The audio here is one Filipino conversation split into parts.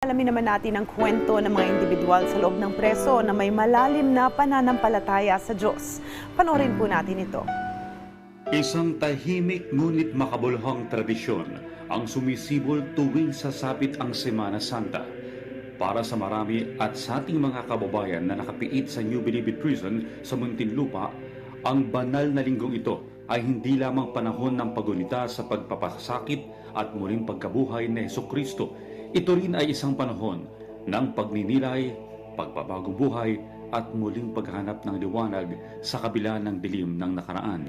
Alamin naman natin ang kwento ng mga individual sa loob ng preso na may malalim na pananampalataya sa Diyos. Panorin po natin ito. Isang tahimik ngunit makabuluhang tradisyon ang sumisibol tuwing sasapit ang Semana Santa. Para sa marami at sa ating mga kababayan na nakapiit sa New Bilibid Prison sa Muntinlupa, ang banal na linggong ito ay hindi lamang panahon ng pagunita sa pagpapasakit at muling pagkabuhay ni Heso Kristo. Ito rin ay isang panahon ng pagninilay, pagpabagong buhay at muling paghanap ng liwanag sa kabila ng dilim ng nakaraan.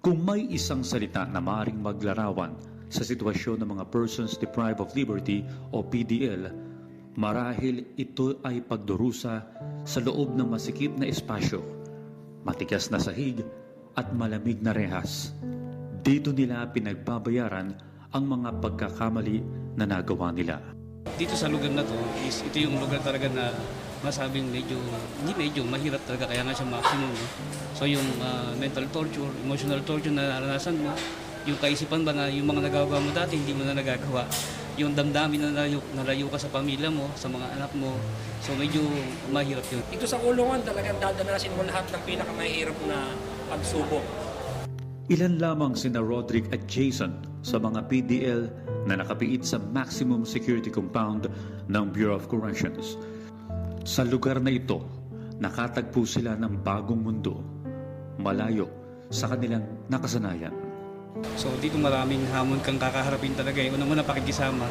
Kung may isang salita na maaaring maglarawan sa sitwasyon ng mga persons deprived of liberty o PDL, marahil ito ay pagdurusa sa loob ng masikip na espasyo, matigas na sahig at malamig na rehas. Dito nila pinagbabayaran ang mga pagkakamali na nagawa nila. dito sa lugar na to is ito yung lugar talaga na masabing medyo hindi medyo mahirap talaga kaya nga siya maximum no? so yung ah, mental torture emotional torture na naranasan mo yung kaisipan ba na yung mga nagagawa mo dati hindi mo na nagagawa yung damdamin na nalayo, nalayo ka sa pamilya mo sa mga anak mo so medyo mahirap yun Dito sa kulungan talagang dadanasin mo lahat ng pinakamahirap na pagsubok. Ilan lamang sina Roderick at Jason sa mga PDL na nakapiit sa maximum security compound ng Bureau of Corrections. Sa lugar na ito, nakatagpo sila ng bagong mundo, malayo sa kanilang nakasanayan. So dito maraming hamon kang kakaharapin talaga. Eh. Unang-una pakikisama.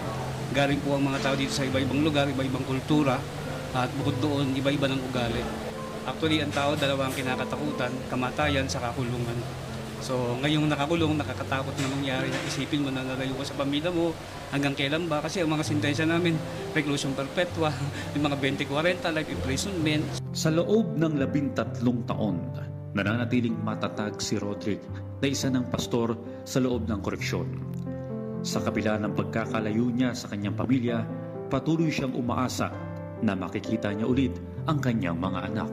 Galing po ang mga tao dito sa iba-ibang lugar, iba-ibang kultura. At bukod doon, iba-iba ng ugali. Actually, ang tao, dalawa ang kinakatakutan, kamatayan sa kakulungan. So ngayong nakakulong, nakakatakot na mangyari na isipin mo na nalayo ka sa pamilya mo hanggang kailan ba? Kasi ang mga sentensya namin, reclusion perpetua, yung mga 20-40, life imprisonment, Sa loob ng labintatlong taon, nananatiling matatag si Roderick na isa ng pastor sa loob ng koreksyon. Sa kabila ng pagkakalayo niya sa kanyang pamilya, patuloy siyang umaasa na makikita niya ulit ang kanyang mga anak.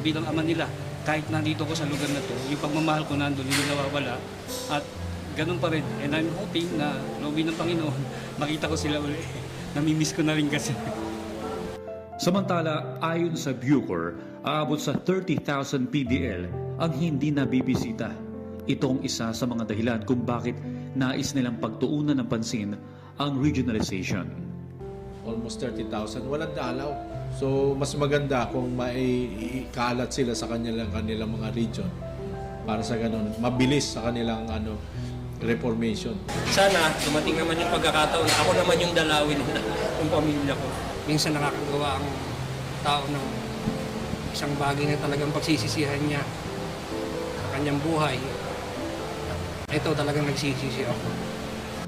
bilang ama nila, kahit nandito ko sa lugar na to, yung pagmamahal ko nandun, hindi nawawala. At ganun pa rin. And I'm hoping na, lobby ng Panginoon, makita ko sila uli. Namimiss ko na rin kasi. Samantala, ayon sa Bucor, aabot sa 30,000 PDL ang hindi nabibisita. Itong isa sa mga dahilan kung bakit nais nilang pagtuunan ng pansin ang regionalization. almost 30,000, walang dalaw. So, mas maganda kung maikalat sila sa kanilang kanilang mga region para sa ganun, mabilis sa kanilang ano reformation. Sana dumating naman yung pagkakataon na ako naman yung dalawin ng pamilya ko. minsan nakakagawa ang tao ng isang bagay na talagang pagsisisihan niya sa kanyang buhay. Ito talagang nagsisisi ako.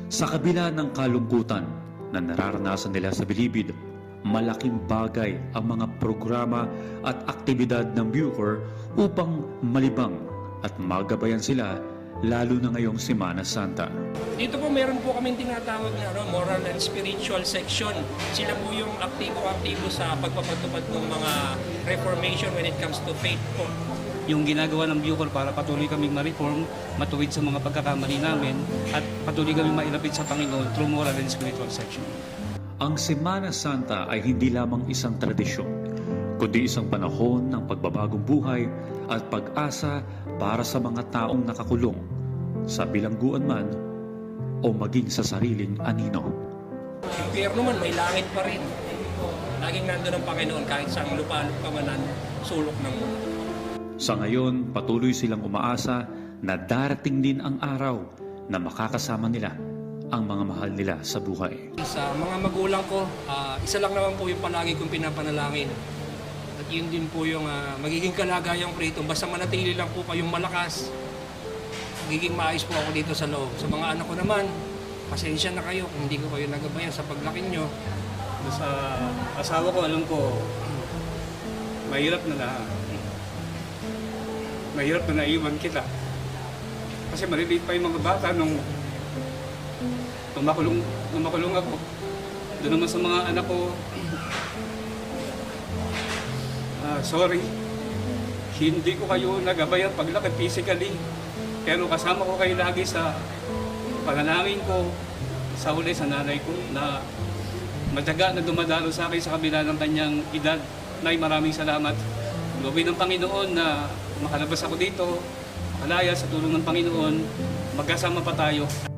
Sa kabila ng kalungkutan na nararanasan nila sa Bilibid, malaking bagay ang mga programa at aktibidad ng Bucor upang malibang at magabayan sila lalo na ngayong Semana Santa. Dito po meron po kaming tinatawag na ano, moral and spiritual section. Sila po yung aktibo-aktibo sa pagpapatupad ng mga reformation when it comes to faith po. Yung ginagawa ng Bucor para patuloy kaming ma-reform, matuwid sa mga pagkakamali namin, at patuloy kaming mailapit sa Panginoon through moral and spiritual section. Ang Semana Santa ay hindi lamang isang tradisyon, kundi isang panahon ng pagbabagong buhay at pag-asa para sa mga taong nakakulong sa bilangguan man o maging sa sariling anino. Yung impyerno man, may langit pa rin. Laging nandun ang Panginoon kahit sa lupalop ka man ang sulok ng mundo. Sa ngayon, patuloy silang umaasa na darating din ang araw na makakasama nila ang mga mahal nila sa buhay. Sa mga magulang ko, ah, isa lang naman po yung palagi kong pinapanalangin. At yun din po yung ah, magiging kalagayan ko rito. Basta manatili lang po kayong malakas. Magiging maayos po ako dito sa loob. Sa mga anak ko naman, pasensya na kayo kung hindi ko kayo nagabayan sa paglaki nyo. Sa asawa ko, alam ko, mahirap na na mahirap na naiwan kita. Kasi maliliit pa yung mga bata nung nung makulong, ako. Doon naman sa mga anak ko, ah, sorry, hindi ko kayo nagabayan paglakad physically. Pero kasama ko kayo lagi sa panalangin ko sa huli sa nanay ko na matyaga na dumadalo sa akin sa kabila ng kanyang edad. Nay, maraming salamat. Gawin ng Panginoon na makalabas ako dito, makalaya sa tulong ng Panginoon, magkasama pa tayo.